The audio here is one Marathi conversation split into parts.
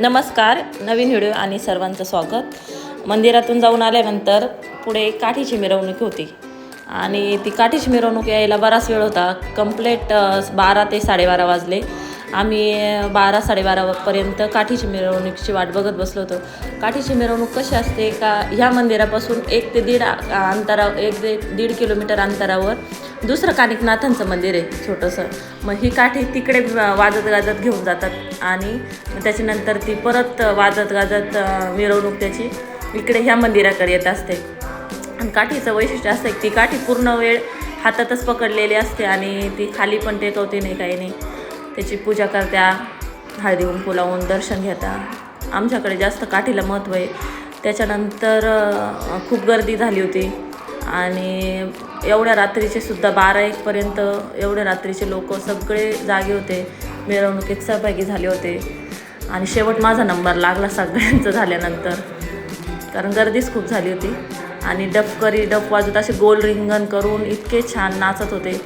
नमस्कार नवीन व्हिडिओ आणि सर्वांचं स्वागत. मंदिरातून जाऊन आल्यानंतर पुढे काठीची मिरवणूक होती. आणि ती काठीची मिरवणूक यायला बराच वेळ होता. कंप्लेट बारा ते साडेबारा वाजले. आम्ही बारा साडेबारापर्यंत काठीची मिरवणुकीची वाट बघत बसलो होतो. काठीची मिरवणूक कशी असते का? ह्या मंदिरापासून एक ते दीड अंतरा एक ते दीड किलोमीटर अंतरावर दुसरं कानिकनाथांचं मंदिर आहे छोटंसं. मग ही काठी तिकडे वाजत गाजत घेऊन जातात. आणि त्याच्यानंतर ती परत वाजत गाजत मिरवणूक त्याची इकडे ह्या मंदिराकडे येत असते. आणि काठीचं वैशिष्ट्य असतं की ती काठी पूर्ण वेळ हातातच पकडलेली असते आणि ती खाली पण टेकवते नाही काही नाही. त्याची पूजा करत्या हळदी कुंकू लावून दर्शन घेता. आमच्याकडे जास्त काठीला महत्त्व आहे. त्याच्यानंतर खूप गर्दी झाली होती. आणि एवढ्या रात्रीचे सुद्धा बारा एकपर्यंत एवढ्या रात्रीचे लोक सगळे जागे होते. मिरवणुकीत सहभागी झाले होते. आणि शेवट माझा नंबर लागला सगळ्यांचं झाल्यानंतर. कारण गर्दीच खूप झाली होती. आणि डफकरी डफ वाजत असे गोल रिंगण करून इतके छान नाचत होते.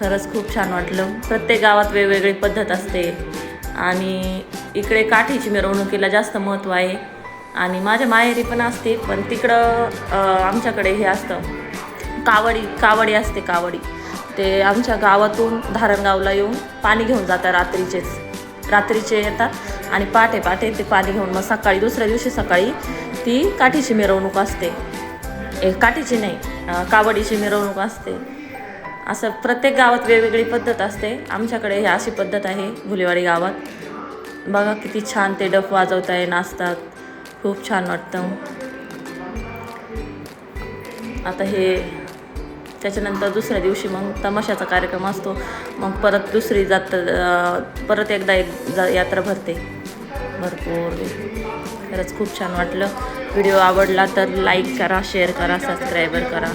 खरंच खूप छान वाटलं. प्रत्येक गावात वेगवेगळी पद्धत असते. आणि इकडे काठीची मिरवणुकीला जास्त महत्त्व आहे. आणि माझ्या माहेरी पण असते पण तिकडं आमच्याकडे हे असतं. कावडी कावडी असते कावडी. ते आमच्या गावातून धारणगावला येऊन पाणी घेऊन जातात रात्रीचेच. रात्रीचे येतात आणि पाटे पाटे ते पाणी घेऊन मग सकाळी दुसऱ्या दिवशी सकाळी ती काठीची मिरवणूक असते. ए काठीची नाही कावडीची मिरवणूक असते. असं प्रत्येक गावात वेगवेगळी पद्धत असते. आमच्याकडे ही अशी पद्धत आहे भुलेवाडी गावात. बघा किती छान ते डफ वाजवत आहे नाचतात खूप छान वाटतं. आता हे त्याच्यानंतर दुसऱ्या दिवशी मग तमाशाचा कार्यक्रम असतो. मग परत दुसरी जात्रा परत एकदा एक जा यात्रा भरते. भरपूर. खरंच खूप छान वाटलं. व्हिडिओ आवडला तर लाईक करा शेअर करा सबस्क्राईबर करा.